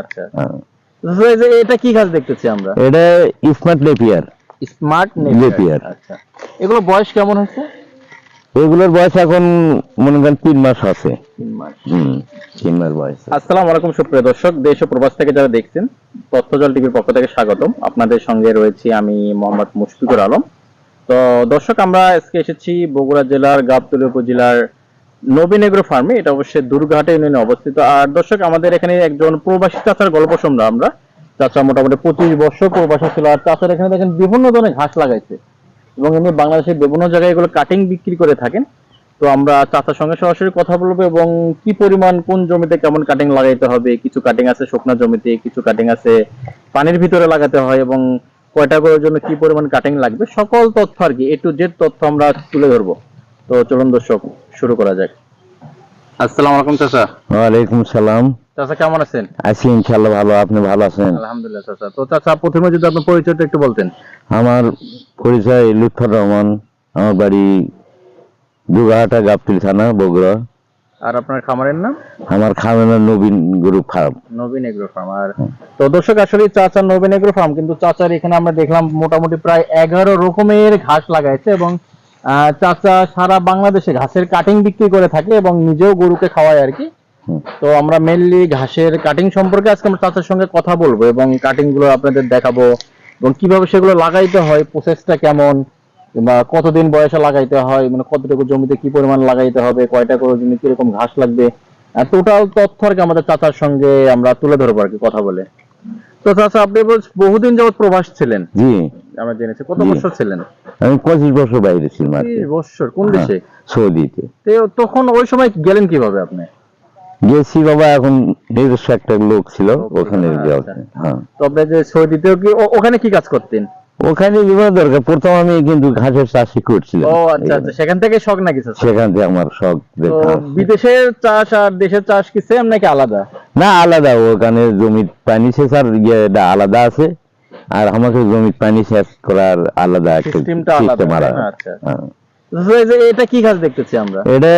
আচ্ছা হ্যাঁ। তো এই যে এটা কি ঘাস দেখতেছি আমরা? এটা স্মার্ট লেপিয়ার। Smart Napier. আচ্ছা। এগুলো বয়স কেমন হচ্ছে? এগুলোর বয়স এখন মনে করেন তিন মাস আছে। তিন মাস। বয়স আসসালামু আলাইকুম সুপ্রিয় দর্শক। দেশ ও প্রবাস থেকে যারা দেখছেন তথ্যজল টিভির পক্ষ থেকে স্বাগতম। আপনাদের সঙ্গে রয়েছি আমি মোহাম্মদ মুশফিকুর আলম। তো দর্শক আমরা আজকে এসেছি বগুড়া জেলার গাবতলী উপজেলার নবীন এগ্রো ফার্মে, এটা অবশ্যই দুর্গাহাটে ইউনিয়নে অবস্থিত। আর দর্শক, আমাদের এখানে একজন প্রবাসী চাচার গল্প শুনলাম আমরা। চাচা মোটামুটি পঁচিশ বছর প্রবাসী ছিল, আর চাচার এখানে দেখেন বিভিন্ন ধরনের ঘাস লাগাইছে। এবং এমনি বাংলাদেশের বিভিন্ন জায়গায় এগুলো কাটিং বিক্রি করে থাকেন। তো আমরা চাচার সঙ্গে সরাসরি কথা বলব এবং কি পরিমাণ, কোন জমিতে কেমন কাটিং লাগাইতে হবে, কিছু কাটিং আছে শুকনা জমিতে, কিছু কাটিং আছে পানির ভিতরে লাগাতে হয় এবং কয়টা করার জন্য কি পরিমাণ কাটিং লাগবে, সকল তথ্য আর কি এ টু জেড তথ্য আমরা তুলে ধরবো। তো চলুন দর্শক। শুরু করা যাক। আসসালামু আলাইকুম চাচা। ওয়ালাইকুম সালাম। চাচা কেমন আছেন? আছি ইনশাল্লাহ ভালো আপনি ভালো আছেন? আলহামদুলিল্লাহ চাচা। তো চাচা প্রথমে যদি আপনার পরিচয়টা একটু বলতেন। আমার পরিচয় লুৎফর রহমান। আমার বাড়ি দুগাহাটা গাবতলি থানা বগুড়া। আর আপনার খামারের নাম? আমার খামেনা Nabin group farm. Nabin agro farm. আর তো দর্শক আসলে চাচার নবীন এগ্রো ফার্ম কিন্তু চাচার এখানে আমরা দেখলাম মোটামুটি প্রায় এগারো রকমের ঘাস লাগাইছে এবং চাচা সারা বাংলাদেশে ঘাসের কাটিং বিক্রি করে থাকে এবং নিজেও গরুকে খাওয়ায় আর কি। তো আমরা মেনলি ঘাসের কাটিং সম্পর্কে আজকে আমরা চাচার সঙ্গে কথা বলব এবং কাটিংগুলো আপনাদের দেখাবো এবং কীভাবে সেগুলো লাগাইতে হয় প্রসেসটা কেমন কিংবা কতদিন বয়সে লাগাইতে হয় মানে কতটুকু জমিতে কি পরিমাণ লাগাইতে হবে কয়টা করে জমি কীরকম ঘাস লাগবে টোটাল তথ্য আর কি আমাদের চাচার সঙ্গে আমরা তুলে ধরবো আর কি কথা বলে। তো চাচা আপনি বহুদিন যাবত প্রবাস ছিলেন। জি। আমরা জেনেছি। কত বছর ছিলেন? আমি পঁচিশ বছর বাইরে ছিলাম বছর কোন হ্যাঁ, দেশে? সৌদিতে। তখন ওই সময় গেলেন কীভাবে আপনি? গেছি বাবা এখন নিজস্ব একটা লোক ছিল ওখানে আচ্ছা। হ্যাঁ। তো আপনি যে সৌদিতেও কি ওখানে কি কাজ করতেন? ওখানে বিভিন্ন দরকার। প্রথম আমি কিন্তু ঘাসের চাষই করছিলাম। ও আচ্ছা আচ্ছা। সেখান থেকে শখ নাকি সেখান থেকে আমার শখ। বিদেশের চাষ আর দেশের চাষ কি সেম নাকি আলাদা? না আলাদা। ওখানে জমির পানি সেচার ইয়েটা আলাদা আছে। আর আমাকে জমির পানি সেচ করার আলাদা একটা সিস্টেমটা আলাদা সিস্টেম আলাদা আচ্ছা। হ্যাঁ। তো এই যে এটা কি ঘাস দেখতেছি আমরা? এটা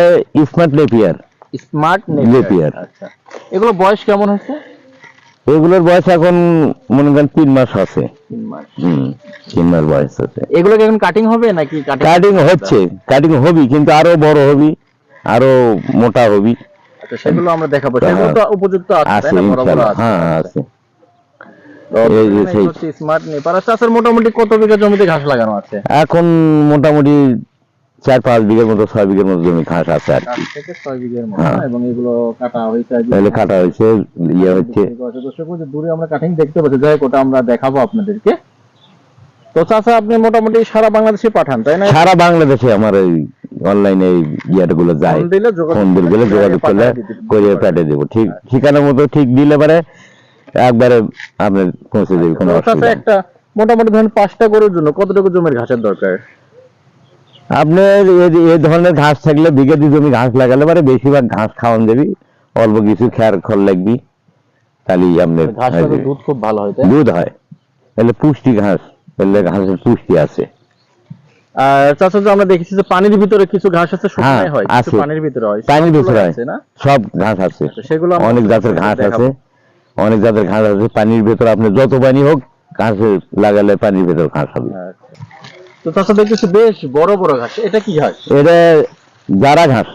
স্মার্ট লেপিয়ার স্মার্ট নেপিয়ার। আচ্ছা। এগুলো বয়স কেমন হচ্ছে? এগুলোর বয়স এখন মনে করেন তিন মাস আছে। তিন মাস। বয়স আছে। এগুলো এখন কাটিং হবে নাকি কাটিং হচ্ছে কাটিং হবি কিন্তু আরও বড় হবি আরও মোটা হবি। আচ্ছা সেগুলো আমরা দেখাবো। সেগুলো তো উপযুক্ত আছে হ্যাঁ আছে। স্মার্ট মোটামুটি কত বিঘা জমিতে ঘাস লাগানো আছে? এখন মোটামুটি চার পাঁচ বিঘের মতো ছয় বিঘের মতো জমি ঘাস আছে আর কি। থেকে ছয় বিঘের মতো হ্যাঁ। এবং এগুলো কাটা হয়েছে আজকে। তাহলে কাটা হয়েছে ইয়ে হচ্ছে। দর্শক ওই দূরে আমরা কাটিং দেখতে পাচ্ছি। যাই হোক, ওটা আমরা দেখাবো আপনাদেরকে। তো চাচা আপনি মোটামুটি সারা বাংলাদেশে পাঠান তাই না? সারা বাংলাদেশে আমার এই অনলাইনে ইয়েটা গুলো যায়। ফোন দিলে যোগাযোগ ফোন দিলে করলে যোগাযোগ করলে পাঠিয়ে দিতে- করে পাঠিয়ে দেবো। ঠিক ঠিকানা মতো ঠিক দিলে পারে একবারে আপনার পৌঁছে দেবে কোনো তো চাচা অসুবিধা নেই। একটা মোটামুটি ধরেন পাঁচটা গরুর জন্য কতটুকু জমির ঘাসের দরকার? আপনার এই- ধরনের ঘাস থাকলে বিঘে দুই জমি ঘাস লাগালে পারে বেশিরভাগ ঘাস খাওয়ান দেবি অল্প কিছু খেয়ার খল লাগবি তাহলেই আপনার। দুধ খুব ভালো হয় দুধ হয় তাহলে পুষ্টি ঘাস তাহলে ঘাসের পুষ্টি আছে চাচা আমরা দেখেছি যে পানির ভিতরে কিছু ঘাস আছে শুকনায় হ্যাঁ, কিছু পানির ভিতরে হয় পানির ভিতরে হয়। আছে না সব ঘাস আছে আচ্ছা, সেগুলো অনেক জাতের ঘাস আছে অনেক জাতের ঘাস আছে পানির ভেতর আপনি যত পানি হোক ঘাসে লাগালে পানির ভেতর ঘাস হবে আচ্ছা। তো দেখতেছি বেশ বড় বড় ঘাস। এটা কি ঘাস? এটা জারা ঘাস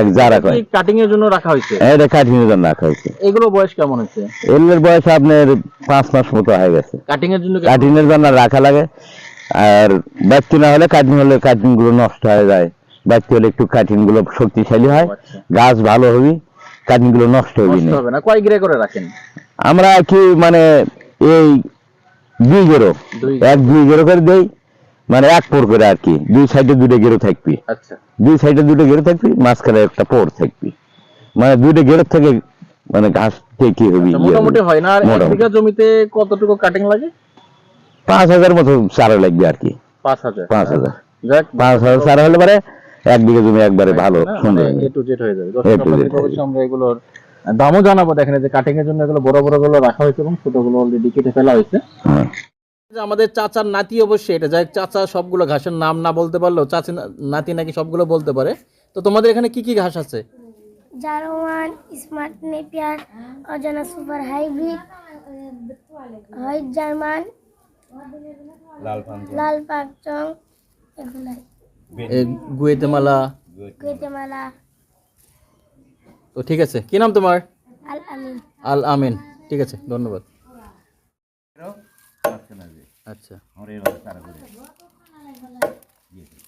এক জারা কয় কাটিং এর জন্য রাখা হয়েছে? এটা কাঠিনের জন্য রাখা হয়েছে। এগুলো বয়স কেমন হচ্ছে এলের বয়স আপনার পাঁচ মাস মতো হয়ে গেছে। কাটিং এর জন্য কেমন? কাঠিনের জন্য রাখা লাগে। আর ব্যক্তি না হলে কাঠিন হলে কাঠিনগুলো নষ্ট হয়ে যায়। ব্যক্তি হলে একটু কাঠিনগুলো শক্তিশালী হয়। আচ্ছা। গাছ ভালো হবি কাঠিনগুলো নষ্ট হবি নষ্ট হবে না। কয় গ্রে করে রাখেন? আমরা কি মানে এই দুই গেরো। এক দুই গেরো করে দেই। মানে এক পোর করে আর কি। দুই সাইডে দুটো গেরো থাকবি। আচ্ছা। দুই সাইডে দুটো গেরো থাকবি মাঝখানে একটা পোর থাকবি। মানে দুইটা গেরো থেকে মানে ঘাস কে কি হবি ইয়ে মোটামুটি হয় না। আর এক বিঘা জমিতে কতটুকু কাটিং লাগে? পাঁচ হাজার মতো চারা লাগবে আর কি। পাঁচ হাজার। পাঁচ হাজার। যাক পাঁচ হাজার চারা হলে পরে এক বিঘা জমি একবারে ভালো সুন্দর এ টু জেড হয়ে যাবে। আমরা এগুলোর দামও জানাব। দেখেন এই যে কাটিং এর জন্য এগুলো বড় বড়গুলো রাখা হয়েছে এবং ছোটগুলো অলরেডি কেটে ফেলা হয়েছে। হ্যাঁ। আমাদের চাচার নাতি অবশ্যই এটা। যাই চাচা সবগুলো ঘাসের নাম না বলতে পারলেও চাচি নাতি নাকি সবগুলো বলতে পারে। তো তোমাদের এখানে কি কি ঘাস আছে? জারোয়ান স্মার্ট নেপিয়ার অজানা সুপার হাইব্রিড হোয়াইট জার্মান লাল পাকচং গুয়েতেমালা। গুয়েতেমালা। তো ঠিক আছে। কি নাম তোমার? আল আমিন। আল আমিন। ঠিক আছে ধন্যবাদ। আচ্ছা। আমরা এভাবে চারা করে দিয়েছি